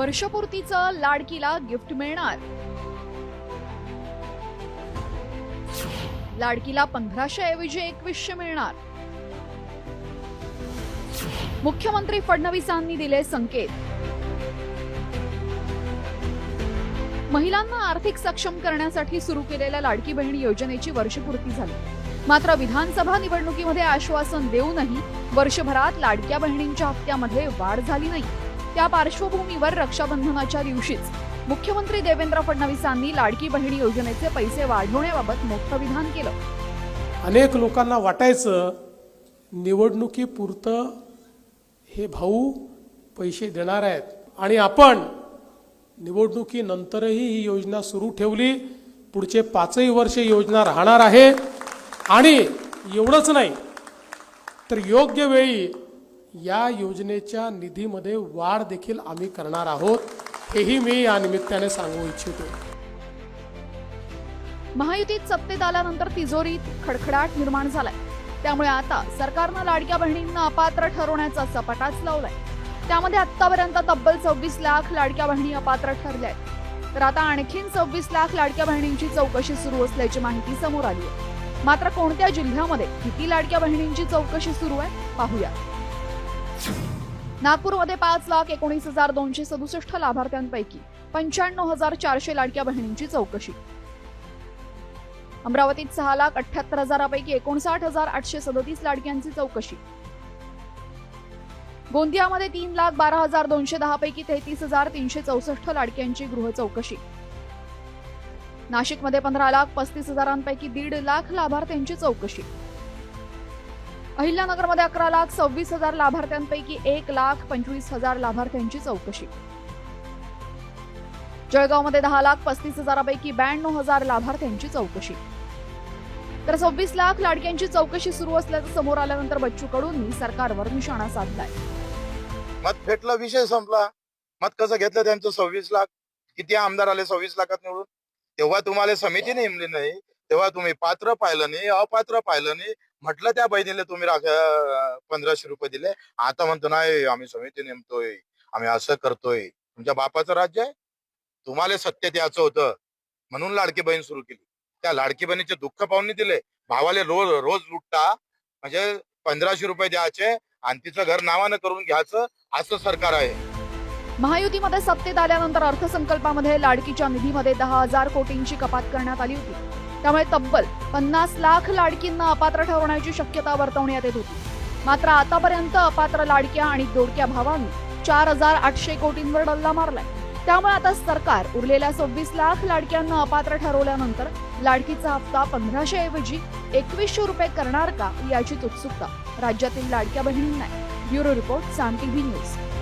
वर्षपूर्तीचं लाडकीला gift मिळणार. लाडकीला पंधराशे ऐवजी एकवीसशे मिळणार. मुख्यमंत्री फडणवीसांनी दिले संकेत. महिलांना आर्थिक सक्षम करण्यासाठी सुरू केलेल्या लाडकी बहीण योजनेची वर्षपूर्ती झाली. मात्र विधानसभा निवडणुकीमध्ये आश्वासन देऊनही वर्षभरात लाडक्या बहिणींच्या हप्त्यामध्ये वाढ झाली नाही. त्या पार्श्वभूमीवर रक्षाबंधनाच्या दिवशीच मुख्यमंत्री देवेंद्र फडणवीसांनी लाडकी बहिणी योजनेचे पैसे वाढवण्याबाबत मोठं विधान केलं. अनेक लोकांना वाटायचं निवडणुकीपुरतं हे भाऊ पैसे देणार आहेत. आणि आपण निवडणुकीनंतरही ही योजना सुरू ठेवली. पुढचे पाचही वर्ष योजना राहणार आहे. आणि एवढंच नाही तर योग्य वेळी या योजनेच्या निधीमध्ये वाढ देखील आम्ही करणार आहोत हेही मी या निमित्ताने सांगू इच्छितो. महायुतीत सत्तेत आल्यानंतर तिजोरीत खडखडाट निर्माण झालाय. त्यामुळे आता सरकारनं लाडक्या बहिणींना अपात्र ठरवण्याचा सपाटाच लावलाय. त्यामध्ये आतापर्यंत तब्बल सव्वीस लाख लाडक्या बहिणी अपात्र ठरल्या आहेत तर आता आणखीन सव्वीस लाख लाडक्या बहिणींची चौकशी सुरू असल्याची माहिती समोर आली आहे मात्र कोणत्या जिल्ह्यामध्ये किती लाडक्या बहिणींची चौकशी सुरू आहे पाहूया. नागपूरमध्ये पाच लाख एकोणीस हजार दोनशे सदुसष्ट लाभार्थ्यांपैकी पंच्याण्णव हजार चारशे लाडक्या बहिणींची चौकशी. अमरावतीत सहा लाख अठ्याहत्तर हजारापैकी एकोणसाठ हजार आठशे सदतीस लाडक्यांची चौकशी. गोंदियामध्ये तीन लाख बारा हजार दोनशे दहा पैकी तेहतीस हजार तीनशे चौसष्ट लाडक्यांची गृह चौकशी. नाशिकमध्ये पंधरा लाख पस्तीस हजारांपैकी दीड लाख लाभार्थ्यांची चौकशी. अहिल्यानगरमध्ये अकरा लाख सव्वीस हजार लाभार्थ्यांपैकी एक लाख पंचवीस हजार लाभार्थ्यांची चौकशी. जळगावमध्ये दहा लाख पस्तीस हजारापैकी ब्याण्णव हजार लाभार्थ्यांची चौकशी. तर सव्वीस लाख लाडक्यांची चौकशी सुरू असल्याचं समोर आल्यानंतर बच्चू कडूंनी सरकारवर निशाणा साधलाय. मत फेटला विषय संपला. मत कसं घेतलं त्यांचं सव्वीस लाख? किती आमदार आले सव्वीस लाखात निवडून? तेव्हा तुम्हाला समिती नेमली नाही. तेव्हा तुम्ही पात्र पाहिलं नाही अपात्र पाहिलं नाही. म्हटलं त्या बहिणीला तुम्ही पंधराशे रुपये दिले. आता म्हणतो नाही आम्ही समिती नेमतोय. आम्ही असं करतोय. तुमच्या बापाचं राज्य आहे. तुम्हाला सत्तेत द्यायचं होतं. म्हणून लाडकी बहीण सुरू केली. त्या लाडकी बहिणीचे दुःख पाहून दिले. भावाले रोज रोज लुटता. म्हणजे पंधराशे रुपये द्यायचे आणि तिचं घर नावानं करून घ्यायचं. असं सरकार आहे. महायुतीमध्ये सत्तेत आल्यानंतर अर्थसंकल्पामध्ये लाडकीच्या निधीमध्ये दहा हजार कोटींची कपात करण्यात आली होती. त्यामुळे तब्बल पन्नास लाख लाडकींना अपात्र ठरवण्याची शक्यता वर्तवण्यात येत होती. मात्र आतापर्यंत अपात्र लाडक्या आणि दोडक्या भावांनी चार हजार आठशे कोटींवर डल्ला मारलाय. त्यामुळे आता सरकार उरलेल्या सव्वीस लाख लाडक्यांना अपात्र ठरवल्यानंतर लाडकीचा हप्ता पंधराशे ऐवजी एकवीसशे रुपये करणार का याचीच उत्सुकता राज्यातील लाडक्या बहिणींना bureau report Saam TV news.